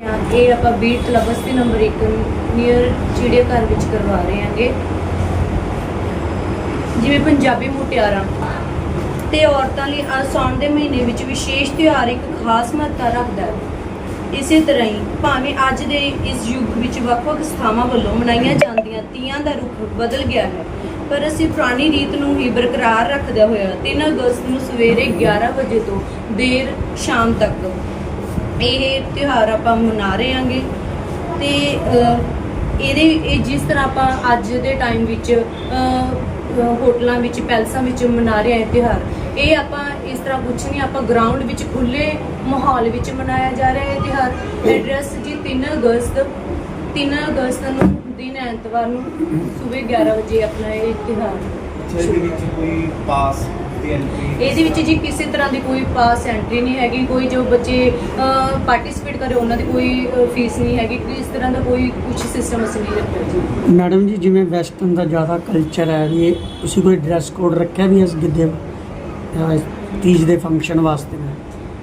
ਇਹ ਆਪਾਂ beat club number 1 near ਚਿੜੀਆ ਘਰ ਵਿੱਚ ਕਰਵਾ ਰਹੇ ਹਾਂਗੇ। ਜਿਵੇਂ ਪੰਜਾਬੀ ਮੁਟਿਆਰਾਂ। ਤੇ ਔਰਤਾਂ ਲਈ ਸਾਉਣ ਦੇ ਮਹੀਨੇ ਵਿੱਚ ਵਿਸ਼ੇਸ਼ ਤਿਉਹਾਰ ਇੱਕ ਖਾਸ ਮਹੱਤਤਾ ਰੱਖਦਾ ਹੈ। ਇਸੇ ਤਰ੍ਹਾਂ ਹੀ ਭਾਵੇਂ ਅੱਜ ਦੇ ਇਸ ਯੁੱਗ ਵਿੱਚ ਵੱਖ-ਵੱਖ ਸਥਾਵਾਂ ਵੱਲੋਂ ਮਨਾਈਆਂ ਜਾਂਦੀਆਂ ਤੀਆਂ ਦਾ ਰੂਪ ਬਦਲ ਗਿਆ ਹੈ, ਪਰ ਅਸੀਂ ਪੁਰਾਣੀ ਰੀਤ ਨੂੰ ਹੀ ਬਰਕਰਾਰ ਰੱਖਦੇ ਹੋਇਆ 3 ਅਗਸਤ ਨੂੰ ਸਵੇਰੇ 11 ਵਜੇ ਤੋਂ ਦੇਰ ਸ਼ਾਮ ਤੱਕ ਇਹ ਤਿਉਹਾਰ ਆਪਾਂ ਮਨਾ ਰਹੇ ਹਾਂਗੇ ਤੇ ਇਹਦੇ, ਇਹ ਜਿਸ ਤਰ੍ਹਾਂ ਆਪਾਂ ਅੱਜ ਦੇ ਟਾਈਮ ਵਿੱਚ ਹੋਟਲਾਂ ਵਿੱਚ, ਪੈਲਸਾਂ ਵਿੱਚ ਮਨਾ ਰਹੇ ਹਾਂ ਇਹ ਤਿਉਹਾਰ। ਇਹ ਆਪਾਂ ਇਸ ਤਰ੍ਹਾਂ ਕੁਛ ਨਹੀਂ, ਆਪਾਂ ਗਰਾਊਂਡ ਵਿੱਚ ਖੁੱਲੇ ਮਾਹੌਲ ਵਿੱਚ ਮਨਾਇਆ ਜਾ ਰਿਹਾ ਹੈ ਇਹ ਤਿਉਹਾਰ। ਐਡਰੈਸ ਜੀ 3 ਅਗਸਤ 3 ਅਗਸਤ ਨੂੰ, ਦਿਨ ਐਤਵਾਰ ਨੂੰ ਸਵੇਰ 11 ਵਜੇ ਆਪਣਾ ਇਹ ਤਿਉਹਾਰ। ਅੱਛਾ, ਇਹਦੇ ਵਿੱਚ ਕੋਈ ਪਾਸ ਦੀ ਐਂਟਰੀ ਇਹਦੇ ਵਿੱਚ ਜੀ ਕਿਸੇ ਤਰ੍ਹਾਂ ਦੀ ਕੋਈ ਪਾਸ ਐਂਟਰੀ ਨਹੀਂ ਹੈਗੀ ਕੋਈ ਜੋ ਬੱਚੇ ਪਾਰਟਿਸਿਪੇਟ ਕਰੇ ਉਹਨਾਂ ਦੀ ਕੋਈ ਫੀਸ ਨਹੀਂ ਹੈਗੀ ਇਸ ਤਰ੍ਹਾਂ ਦਾ ਕੋਈ ਕੁਝ ਸਿਸਟਮ ਅਸੀਂ ਨਹੀਂ ਰੱਖਿਆ ਜੀ। ਮੈਡਮ ਜੀ ਜਿਵੇਂ ਵੈਸਟਰਨ ਦਾ ਜ਼ਿਆਦਾ ਕਲਚਰ ਹੈ ਵੀ ਤੁਸੀਂ ਕੋਈ ਡਰੈਸ ਕੋਡ ਰੱਖਿਆ ਵੀ ਇਸ ਗਿੱਧੇ ਤੀਜ ਦੇ ਫੰਕਸ਼ਨ ਵਾਸਤੇ?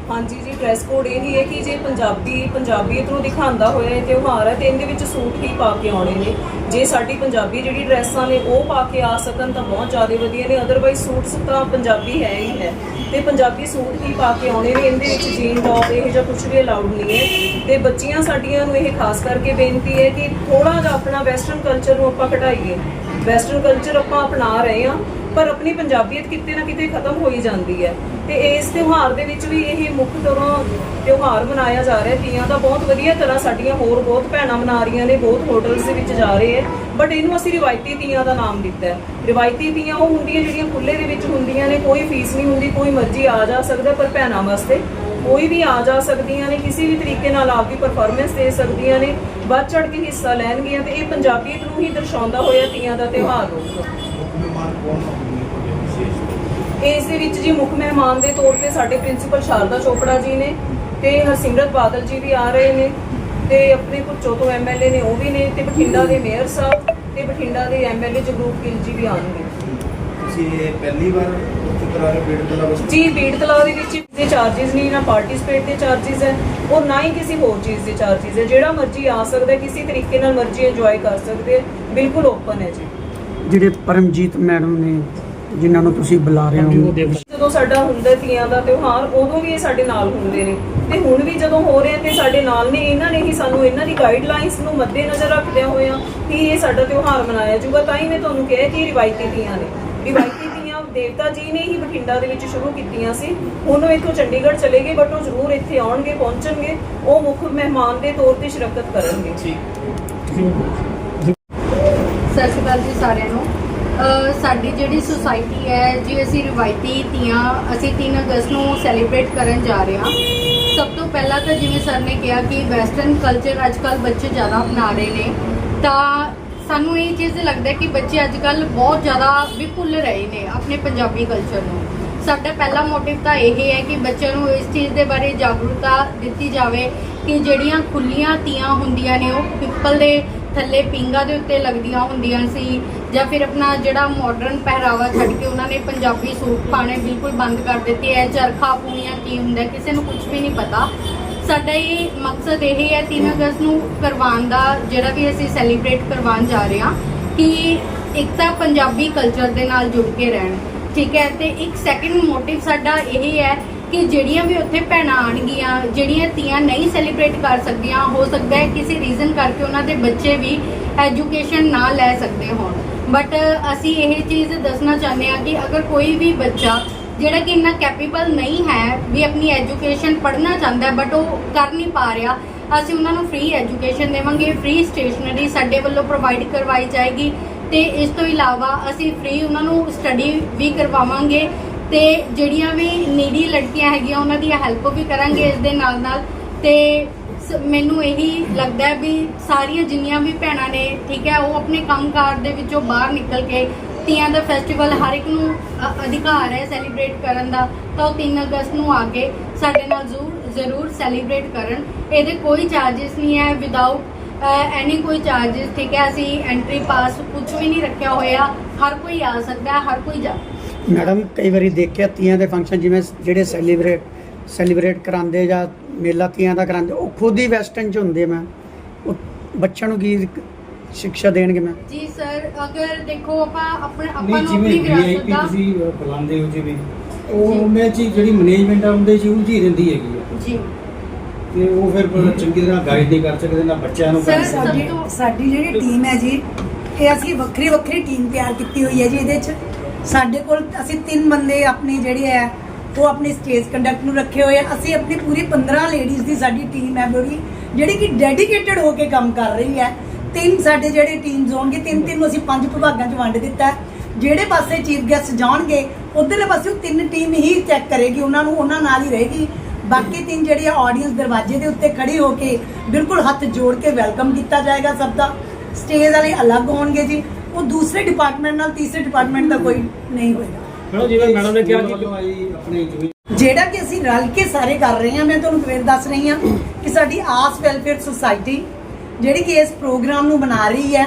ਹਾਂਜੀ ਜੀ ਡਰੈਸ ਕੋਡ ਇਹ ਹੀ ਹੈ ਕਿ ਜੇ ਪੰਜਾਬੀ ਪੰਜਾਬੀਅਤ ਨੂੰ ਦਿਖਾਉਂਦਾ ਹੋਇਆ ਇਹ ਤਿਉਹਾਰ ਹੈ, ਤੇ ਇਹਦੇ ਵਿੱਚ ਸੂਟ ਹੀ ਪਾ ਕੇ ਆਉਣੇ ਨੇ। ਜੇ ਸਾਡੀ ਪੰਜਾਬੀ ਜਿਹੜੀ ਡਰੈਸਾਂ ਨੇ ਉਹ ਪਾ ਕੇ ਆ ਸਕਣ ਤਾਂ ਬਹੁਤ ਜ਼ਿਆਦਾ ਵਧੀਆ ਨੇ ਅਦਰਵਾਈਜ਼ ਸੂਟਸ ਤਾਂ ਪੰਜਾਬੀ ਹੈ ਹੀ ਹੈ। ਤੇ ਪੰਜਾਬੀ ਸੂਟ ਹੀ ਪਾ ਕੇ ਆਉਣੇ ਨੇ, ਇਹਦੇ ਵਿੱਚ ਜੀਨ ਟੌਪ ਇਹ ਜਿਹਾ ਕੁਝ ਵੀ ਅਲਾਉਡ ਨਹੀਂ ਹੈ। ਤੇ ਬੱਚੀਆਂ ਸਾਡੀਆਂ ਨੂੰ ਇਹ ਖਾਸ ਕਰਕੇ ਬੇਨਤੀ ਹੈ ਕਿ ਥੋੜਾ ਜਿਹਾ ਆਪਣਾ ਵੈਸਟਰਨ ਕਲਚਰ ਨੂੰ ਆਪਾਂ ਘਟਾਈਏ। ਵੈਸਟਰਨ ਕਲਚਰ ਆਪਾਂ ਅਪਣਾ ਰਹੇ ਹਾਂ ਪਰ ਆਪਣੀ ਪੰਜਾਬੀਅਤ ਕਿਤੇ ਨਾ ਕਿਤੇ ਖਤਮ ਹੋਈ ਜਾਂਦੀ ਹੈ। ਤੇ ਇਸ ਤਿਉਹਾਰ ਦੇ ਵਿੱਚ ਵੀ ਇਹ ਮੁੱਖ ਤਰ੍ਹਾਂ ਤਿਉਹਾਰ ਮਨਾਇਆ ਜਾ ਰਿਹਾ। ਤੀਆਂ ਦਾ ਬਹੁਤ ਵਧੀਆ ਤਰ੍ਹਾਂ ਸਾਡੀਆਂ ਹੋਰ ਬਹੁਤ ਭੈਣਾਂ ਮਨਾ ਰਹੀਆਂ ਨੇ, ਬਹੁਤ ਹੋਟਲਸ ਦੇ ਵਿੱਚ ਜਾ ਰਹੇ ਹੈ। ਬਟ ਇਹਨੂੰ ਅਸੀਂ ਰਿਵਾਇਤੀ ਤੀਆਂ ਦਾ ਨਾਮ ਦਿੱਤਾ ਹੈ। ਰਿਵਾਇਤੀ ਤੀਆਂ ਉਹ ਹੁੰਦੀਆਂ ਜਿਹੜੀਆਂ ਖੁੱਲੇ ਦੇ ਵਿੱਚ ਹੁੰਦੀਆਂ ਨੇ, ਕੋਈ ਫੀਸ ਨਹੀਂ ਹੁੰਦੀ, ਕੋਈ ਮਰਜ਼ੀ ਆ ਜਾ ਸਕਦਾ ਪਰ ਭੈਣਾਂ ਵਾਸਤੇ ਕੋਈ ਵੀ ਆ ਜਾ ਸਕਦੀਆਂ ਨੇ, ਕਿਸੇ ਵੀ ਤਰੀਕੇ ਨਾਲ ਆਪਦੀ ਪਰਫਾਰਮੈਂਸ ਦੇ ਸਕਦੀਆਂ ਨੇ, ਵੱਧ ਚੜ ਕੇ ਹਿੱਸਾ ਲੈਣਗੀਆਂ ਤੇ ਇਹ ਪੰਜਾਬੀਅਤ ਨੂੰ ਹੀ ਦਰਸਾਉਂਦਾ ਹੋਇਆ ਤੀਆਂ ਦਾ ਤਿਉਹਾਰ ਹੋਊਗਾ ਮਹਿਮਾਨ ਇਸ ਦੇ ਵਿੱਚ ਜੀ ਮੁੱਖ ਮਹਿਮਾਨ ਦੇ ਤੌਰ ਤੇ ਸਾਡੇ ਪ੍ਰਿੰਸੀਪਲ ਸ਼ਾਰਦਾ ਚੋਪੜਾ ਜੀ ਨੇ ਤੇ ਹਰਸਿਮਰਤ ਬਾਦਲ ਜੀ ਵੀ ਆ ਰਹੇ ਨੇ ਤੇ ਆਪਣੇ ਕੁਚੋ ਤੋਂ ਐਮਐਲਏ ਨੇ ਉਹ ਵੀ ਨੇ ਤੇ ਬਠਿੰਡਾ ਦੇ ਮੇਅਰ ਸਾਹਿਬ ਤੇ ਬਠਿੰਡਾ ਦੇ ਐਮਐਲਏ ਜਗਰੂਪ ਗਿੱਲ ਜੀ ਵੀ ਆਣਗੇ ਤੁਸੀਂ ਇਹ ਪਹਿਲੀ ਵਾਰ ਉੱਥੇ ਕਰਾ ਬੀੜ ਤਲਾ ਵਿੱਚ ਜੀ ਬੀੜ ਤਲਾ ਦੇ ਵਿੱਚ ਦੇ ਚਾਰजेस ਨਹੀਂ ਨਾ ਪਾਰਟਿਸਪੇਟ ਦੇ ਚਾਰजेस ਹੈ ਔਰ ਨਾ ਹੀ ਕਿਸੇ ਹੋਰ ਚੀਜ਼ ਦੇ ਚਾਰजेस ਹੈ। ਜਿਹੜਾ ਮਰਜ਼ੀ ਆ ਸਕਦਾ ਕਿਸੇ ਤਰੀਕੇ ਨਾਲ ਮਰਜ਼ੀ ਇੰਜੋਏ ਕਰ ਸਕਦੇ ਬਿਲਕੁਲ ਓਪਨ ਹੈ ਜੀ। ਜਿਹੜੇ ਪਰਮਜੀਤ ਮੈਡਮ ਨੇ ਜਿਨ੍ਹਾਂ ਨੂੰ ਤੁਸੀਂ ਬੁਲਾ ਰਹੇ ਹੋ। ਜਦੋਂ ਸਾਡਾ ਹੁੰਦਾ ਤੀਆਂ ਦਾ ਤਿਉਹਾਰ ਉਦੋਂ ਵੀ ਇਹ ਸਾਡੇ ਨਾਲ ਹੁੰਦੇ ਨੇ। ਤੇ ਹੁਣ ਵੀ ਜਦੋਂ ਹੋ ਰਿਹਾ ਤੇ ਸਾਡੇ ਨਾਲ ਨੇ ਇਹਨਾਂ ਨੇ ਹੀ ਸਾਨੂੰ ਇਹਨਾਂ ਦੀ ਗਾਈਡਲਾਈਨਸ ਨੂੰ ਮੱਦੇਨਜ਼ਰ ਰੱਖਦਿਆਂ ਹੋਇਆਂ ਕਿ ਇਹ ਸਾਡਾ ਤਿਉਹਾਰ ਮਨਾਇਆ ਜਾਊਗਾ। ਤਾਂ ਹੀ ਮੈਂ ਤੁਹਾਨੂੰ ਕਿਹਾ ਕਿ ਰਿਵਾਇਤੀ ਤੀਆਂ ਨੇ। ਰਿਵਾਇਤੀ ਤੀਆਂ ਦੇਵਤਾ ਜੀ ਨੇ ਹੀ ਬਠਿੰਡਾ ਦੇ ਵਿੱਚ ਸ਼ੁਰੂ ਕੀਤੀਆਂ ਸੀ। ਹੁਣ ਉਹ ਇੱਥੋਂ ਚੰਡੀਗੜ੍ਹ ਚਲੇ ਗਏ ਬਟ ਉਹ ਜ਼ਰੂਰ ਇੱਥੇ ਆਉਣਗੇ ਪਹੁੰਚਣਗੇ। ਉਹ ਮੁੱਖ ਮਹਿਮਾਨ ਦੇ ਤੌਰ ਤੇ ਸ਼ਿਰਕਤ ਕਰਨਗੇ। ਸਤਿ ਸ਼੍ਰੀ ਅਕਾਲ ਜੀ ਸਾਰਿਆਂ ਨੂੰ। ਸਾਡੀ ਜਿਹੜੀ ਸੁਸਾਇਟੀ ਹੈ, ਜੀ ਅਸੀਂ ਰਿਵਾਇਤੀ ਤੀਆਂ ਅਸੀਂ 3 ਅਗਸਤ ਨੂੰ ਸੈਲੀਬ੍ਰੇਟ ਕਰਨ ਜਾ ਰਹੇ ਹਾਂ। ਸਭ ਤੋਂ ਪਹਿਲਾਂ ਤਾਂ ਜਿਵੇਂ ਸਰ ਨੇ ਕਿਹਾ ਕਿ ਵੈਸਟਰਨ ਕਲਚਰ ਅੱਜਕੱਲ ਬੱਚੇ ਜ਼ਿਆਦਾ ਅਪਣਾ ਰਹੇ ਨੇ। ਤਾਂ ਸਾਨੂੰ ਇਹ ਚੀਜ਼ ਲੱਗਦਾ ਕਿ ਬੱਚੇ ਅੱਜਕੱਲ ਬਹੁਤ ਜ਼ਿਆਦਾ ਵੀ ਭੁੱਲ ਰਹੇ ਨੇ ਆਪਣੇ ਪੰਜਾਬੀ ਕਲਚਰ ਨੂੰ। ਸਾਡਾ ਪਹਿਲਾ ਮੋਟਿਵ ਤਾਂ ਇਹ ਹੈ ਕਿ ਬੱਚਿਆਂ ਨੂੰ ਇਸ ਚੀਜ਼ ਦੇ ਬਾਰੇ ਜਾਗਰੂਕਤਾ ਦਿੱਤੀ ਜਾਵੇ ਕਿ ਜਿਹੜੀਆਂ ਖੁੱਲੀਆਂ ਤੀਆਂ ਹੁੰਦੀਆਂ ਨੇ ਉਹ ਪਿੱਪਲ ਦੇ ਥੱਲੇ ਪਿੰਗਾ ਦੇ ਉੱਤੇ ਲੱਗਦੀਆਂ ਹੁੰਦੀਆਂ ਸੀ ਜਾਂ ਫਿਰ ਆਪਣਾ ਜਿਹੜਾ ਮਾਡਰਨ ਪਹਿਰਾਵਾ ਛੱਡ ਕੇ ਉਹਨਾਂ ਨੇ ਪੰਜਾਬੀ ਸੂਟ ਪਾਣੇ ਬਿਲਕੁਲ ਬੰਦ ਕਰ ਦਿੱਤੇ। ਹੈ ਚਰਖਾ ਪੂਣੀਆਂ ਕੀ ਹੁੰਦਾ ਕਿਸੇ ਨੂੰ ਕੁਝ ਵੀ ਨਹੀਂ ਪਤਾ। ਸਾਡਾ ਇਹ ਮਕਸਦ ਇਹ ਹੈ 3 ਅਗਸਤ ਨੂੰ ਕਰਵਾਉਣ ਦਾ, ਜਿਹੜਾ ਵੀ ਅਸੀਂ ਸੈਲੀਬ੍ਰੇਟ ਕਰਵਾਉਣ ਜਾ ਰਹੇ ਹਾਂ, ਕਿ ਇੱਕ ਤਾਂ ਪੰਜਾਬੀ ਕਲਚਰ ਦੇ ਨਾਲ ਜੁੜ ਕੇ ਰਹਿਣ। ਠੀਕ ਹੈ, ਤੇ ਇੱਕ ਸੈਕਿੰਡ ਮੋਟਿਵ ਸਾਡਾ ਇਹ ਹੈ ਕਿ ਜਿਹੜੀਆਂ ਵੀ ਉੱਥੇ ਭੈਣਾਂ ਆਣਗੀਆਂ ਜਿਹੜੀਆਂ ਧੀਆਂ ਨਹੀਂ ਸੈਲੀਬ੍ਰੇਟ ਕਰ ਸਕਦੀਆਂ, ਹੋ ਸਕਦਾ ਹੈ ਕਿਸੇ ਰੀਜ਼ਨ ਕਰਕੇ ਉਹਨਾਂ ਦੇ ਬੱਚੇ ਵੀ ਐਜੂਕੇਸ਼ਨ ਨਾ ਲੈ ਸਕਦੇ ਹੋਣ। ਬਟ ਅਸੀਂ ਇਹ ਚੀਜ਼ ਦੱਸਣਾ ਚਾਹੁੰਦੇ ਹਾਂ ਕਿ ਅਗਰ ਕੋਈ ਵੀ ਬੱਚਾ ਜਿਹੜਾ ਕਿ ਇੰਨਾ ਕੈਪੇਬਲ ਨਹੀਂ ਹੈ ਵੀ ਆਪਣੀ ਐਜੂਕੇਸ਼ਨ ਪੜ੍ਹਨਾ ਚਾਹੁੰਦਾ ਬਟ ਉਹ ਕਰ ਨਹੀਂ ਪਾ ਰਿਹਾ, ਅਸੀਂ ਉਹਨਾਂ ਨੂੰ ਫ੍ਰੀ ਐਜੂਕੇਸ਼ਨ ਦੇਵਾਂਗੇ ਫ੍ਰੀ ਸਟੇਸ਼ਨਰੀ ਸਾਡੇ ਵੱਲੋਂ ਪ੍ਰੋਵਾਈਡ ਕਰਵਾਈ ਜਾਏਗੀ ਤੇ ਇਸ ਤੋਂ ਇਲਾਵਾ ਅਸੀਂ ਫ੍ਰੀ ਉਹਨਾਂ ਨੂੰ ਸਟੱਡੀ ਵੀ ਕਰਵਾਵਾਂਗੇ। ਤੇ ਜਿਹੜੀਆਂ ਵੀ ਨੀਡੀ ਲੜਕੀਆਂ ਹੈਗੀਆਂ, ਉਹਨਾਂ ਦੀ ਹੈਲਪ ਵੀ ਕਰਾਂਗੇ ਇਸ ਦੇ ਨਾਲ ਨਾਲ। ਤੇ ਮੈਨੂੰ ਇਹੀ ਲੱਗਦਾ ਵੀ ਸਾਰੀਆਂ ਜਿੰਨੀਆਂ ਵੀ ਭੈਣਾਂ ਨੇ, ਠੀਕ ਹੈ, ਉਹ ਆਪਣੇ ਕੰਮ ਕਾਰ ਦੇ ਵਿੱਚੋਂ ਬਾਹਰ ਨਿਕਲ ਕੇ ਤੀਆਂ ਦਾ ਫੈਸਟੀਵਲ ਹਰ ਇੱਕ ਨੂੰ ਅਧਿਕਾਰ ਹੈ ਸੈਲੀਬ੍ਰੇਟ ਕਰਨ ਦਾ। ਤਾਂ ਉਹ 3 ਅਗਸਤ ਨੂੰ ਆ ਕੇ ਸਾਡੇ ਨਾਲ ਜ਼ਰੂਰ ਜ਼ਰੂਰ ਸੈਲੀਬ੍ਰੇਟ ਕਰਨ। ਇਹਦੇ ਕੋਈ ਚਾਰजेस ਨਹੀਂ ਹੈ ਵਿਦਆਊਟ ਐਨੀ ਕੋਈ ਚਾਰजेस ਠੀਕ ਹੈ, ਅਸੀਂ ਐਂਟਰੀ ਪਾਸ ਕੁਝ ਵੀ ਨਹੀਂ ਰੱਖਿਆ ਹੋਇਆ। ਹਰ ਕੋਈ ਆ ਸਕਦਾ ਹੈ ਹਰ ਕੋਈ ਜਾ ਮੈਡਮ ਕਈ ਵਾਰੀ ਦੇਖਿਆ ਤੀਆਂ ਦੇ ਫੰਕਸ਼ਨ ਜਿਵੇਂ ਜਿਹੜੇ ਸੈਲੀਬ੍ਰੇਟ ਸੈਲੀਬ੍ਰੇਟ ਕਰਾਉਂਦੇ ਜਾਂ ਮੇਲਾ ਤੀਆਂ ਦਾ ਕਰਾਉਂਦੇ ਉਹ ਖੁਦ ਹੀ ਵੈਸਟਰਨ ਚ ਹੁੰਦੇ ਮੈਂ ਉਹ ਬੱਚਿਆਂ ਨੂੰ ਕੀ ਸਿੱਖਿਆ ਦੇਣਗੇ ਮੈਂ ਜੀ ਸਰ ਅਗਰ ਦੇਖੋ ਆਪਾਂ ਆਪਣੇ ਆਪਾਂ ਨਹੀਂ ਨੂੰ ਆਪਣੀ ਜਿਵੇਂ ਵਿਰਾਸਤ ਵੀਆਈਪੀ ਦਾ ਤੁਸੀਂ ਅਹ, ਬੁਲਾਉਂਦੇ ਹੋ ਜਿਵੇਂ। ਉਹ ਉਹਨਾਂ ਚ ਹੀ ਜਿਹੜੀ ਮੈਨੇਜਮੈਂਟ ਆ ਉਹਦੇ ਹੀ ਉਲਝੀ ਰਹਿੰਦੀ ਹੈਗੀ ਆ। ਜੀ। ਤੇ ਉਹ ਫਿਰ ਚੰਗੀ ਤਰ੍ਹਾਂ ਗਾਈਡ ਨਹੀਂ ਕਰ ਸਕਦੇ ਨਾ ਬੱਚਿਆਂ ਨੂੰ ਕਰ ਸਕਦੇ। ਸਾਡੀ ਸਾਡੀ ਜਿਹੜੀ ਟੀਮ ਹੈ ਜੀ ਇਹ ਅਸੀਂ ਵੱਖਰੀ ਵੱਖਰੀ ਟੀਮ ਤਿਆਰ ਕੀਤੀ ਹੋਈ ਹੈ ਜੀ ਇਹਦੇ 'ਚ। ਸਾਡੇ ਕੋਲ ਅਸੀਂ ਤਿੰਨ ਬੰਦੇ ਆਪਣੇ ਜਿਹੜੇ ਹੈ, ਉਹ ਆਪਣੀ ਸਟੇਜ ਕੰਡਕਟ ਨੂੰ ਰੱਖੇ ਹੋਏ ਆ। ਅਸੀਂ ਆਪਣੀ ਪੂਰੀ 15 ਲੇਡੀਜ਼ ਦੀ ਸਾਡੀ ਟੀਮ ਹੈ ਬੜੀ, ਜਿਹੜੀ ਕਿ ਡੈਡੀਕੇਟਡ ਹੋ ਕੇ ਕੰਮ ਕਰ ਰਹੀ ਹੈ। ਤਿੰਨ ਸਾਡੇ ਜਿਹੜੇ ਟੀਮਸ ਹੋਣਗੇ, ਤਿੰਨ ਤਿੰਨ ਨੂੰ ਅਸੀਂ ਪੰਜ ਵਿਭਾਗਾਂ 'ਚ ਵੰਡ ਦਿੱਤਾ ਜਿਹੜੇ ਪਾਸੇ ਚੀਫ ਗੈਸਟ ਜਾਣਗੇ, ਉਧਰਲੇ ਪਾਸੇ ਉਹ ਤਿੰਨ ਟੀਮ ਹੀ ਚੈੱਕ ਕਰੇਗੀ, ਉਹਨਾਂ ਨੂੰ, ਉਹਨਾਂ ਨਾਲ ਹੀ ਰਹੇਗੀ। ਬਾਕੀ ਤਿੰਨ ਜਿਹੜੀ ਆਡੀਅנס ਦਰਵਾਜ਼ੇ ਦੇ ਉੱਤੇ ਖੜੀ ਹੋ ਕੇ ਬਿਲਕੁਲ ਹੱਥ ਜੋੜ ਕੇ ਵੈਲਕਮ ਕੀਤਾ ਜਾਏਗਾ ਸਭ ਦਾ। ਸਟੇਜ ਵਾਲੇ ਅਲੱਗ ਹੋਣਗੇ ਜੀ। ਉਹ ਦੂਸਰੇ ਡਿਪਾਰਟਮੈਂਟ ਨਾਲ ਤੀਸਰੇ ਡਿਪਾਰਟਮੈਂਟ ਦਾ ਕੋਈ ਨਹੀਂ ਹੋਏਗਾ। ਮੈਡਮ ਜਿਵੇਂ ਮੈਡਮ ਨੇ ਕਿਹਾ ਕਿ ਆਈ ਆਪਣੇ ਜਿਹੜਾ ਕਿ ਅਸੀਂ ਰਲ ਕੇ ਸਾਰੇ ਕਰ ਰਹੇ ਹਾਂ ਮੈਂ ਤੁਹਾਨੂੰ ਫਿਰ ਦੱਸ ਰਹੀ ਹਾਂ ਕਿ ਸਾਡੀ ਆਸ ਵੈਲਫੇਅਰ ਸੁਸਾਇਟੀ ਜਿਹੜੀ ਕਿ ਇਸ ਪ੍ਰੋਗਰਾਮ ਨੂੰ ਬਣਾ ਰਹੀ ਹੈ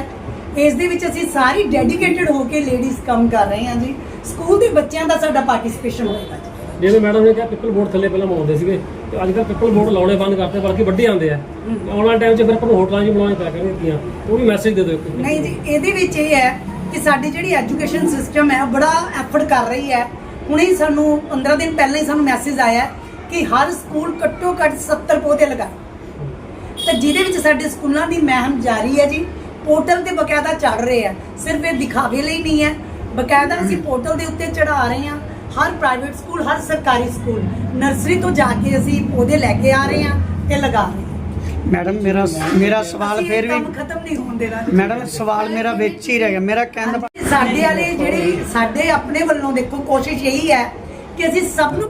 ਇਸ ਦੇ ਵਿੱਚ ਅਸੀਂ ਸਾਰੀ ਡੈਡੀਕੇਟਡ ਹੋ ਕੇ ਲੇਡੀਜ਼ ਕੰਮ ਕਰ ਰਹੇ ਹਾਂ ਜੀ। ਸਕੂਲ ਦੇ ਬੱਚਿਆਂ ਦਾ ਸਾਡਾ ਪਾਰਟਿਸਿਪੇਸ਼ਨ ਹੋਏਗਾ ਜਿਵੇਂ ਮੈਡਮ ਨੇ ਕਿਹਾ ਪਿੱਪਲ ਬੋਰਡ ਥੱਲੇ ਪਹਿਲਾਂ ਮਾਉਂਦੇ ਸੀਗੇ ਤੇ ਅੱਜ ਕੱਲ੍ਹ ਪਿੱਪਲ ਬੋਰਡ ਲਾਉਣੇ ਬੰਦ ਕਰਤੇ ਬਲਕਿ ਵੱਡੇ ਆਉਂਦੇ ਆ। ਆਉਣ ਟਾਈਮ 'ਚ ਫਿਰ ਆਪਾਂ ਨੂੰ ਹੋਟਲਾਂ 'ਚ ਬੁਲਾਉਣੇ ਪੈ ਕਰਨਗੇ ਕੀਆਂ ਉਹ ਵੀ ਮੈਸੇਜ ਦੇ ਦਿਓ ਇੱਕ। ਨਹੀਂ ਜੀ ਇਹਦੇ ਵਿੱਚ ਇਹ ਹੈ ਕਿ ਸਾਡੀ ਜਿਹੜੀ ਐਜੂਕੇਸ਼ਨ ਸਿਸਟਮ ਹੈ ਉਹ ਬੜਾ ਐਫਰਟ ਕਰ ਰਹੀ ਹੈ। ਹੁਣੇ ਹੀ ਸਾਨੂੰ 15 ਦਿਨ ਪਹਿਲਾਂ ਹੀ ਸਾਨੂੰ ਮੈਸੇਜ ਆਇਆ ਕਿ ਹਰ ਸਕੂਲ ਘੱਟੋ ਘੱਟ 70 ਪੌਦੇ ਲਗਾਏ ਤੇ ਜਿਹਦੇ ਵਿੱਚ ਸਾਡੇ ਸਕੂਲਾਂ ਦੀ ਮਹਿਮ ਜਾਰੀ ਹੈ ਜੀ ਪੋਰਟਲ ਤੇ ਬਕਾਇਦਾ ਚੜ ਰਹੇ ਆ। ਸਿਰਫ ਇਹ ਦਿਖਾਵੇ ਲਈ ਨਹੀਂ ਹੈ। ਬਕਾਇਦਾ ਅਸੀਂ ਪੋਰਟਲ ਦੇ ਉੱਤੇ ਚੜਾ ਰਹੇ ਹਾਂ। ਹਰ ਪ੍ਰਾਈਵੇਟ ਸਕੂਲ ਹਰ ਸਰਕਾਰੀ ਸਕੂਲ ਨਰਸਰੀ ਤੋਂ ਜਾ ਕੇ ਅਸੀਂ ਪੌਦੇ ਲੈ ਕੇ ਆ ਰਹੇ ਹਾਂ ਤੇ ਲਗਾ ਰਹੇ ਹਾਂ। ਮੈਡਮ ਮੇਰਾ ਮੇਰਾ ਸਵਾਲ ਅਸੀਂ ਇਹ ਫਿਰ ਕੰਮ ਵੀ ਖਤਮ ਨਹੀਂ ਹੋਣ ਦੇਣਾ। ਮੈਡਮ ਸਵਾਲ ਮੇਰਾ ਵਿੱਚ ਹੀ ਰਹਿ ਗਿਆ। ਮੇਰਾ ਕਹਿਣ ਦਾ ਸਾਡੇ ਵਾਲੇ ਜਿਹੜੇ ਸਾਡੇ ਆਪਣੇ ਵੱਲੋਂ ਦੇਖੋ ਕੋਸ਼ਿਸ਼ ਇਹੀ ਹੈ ਕਿ ਅਸੀਂ ਸਭ ਨੂੰ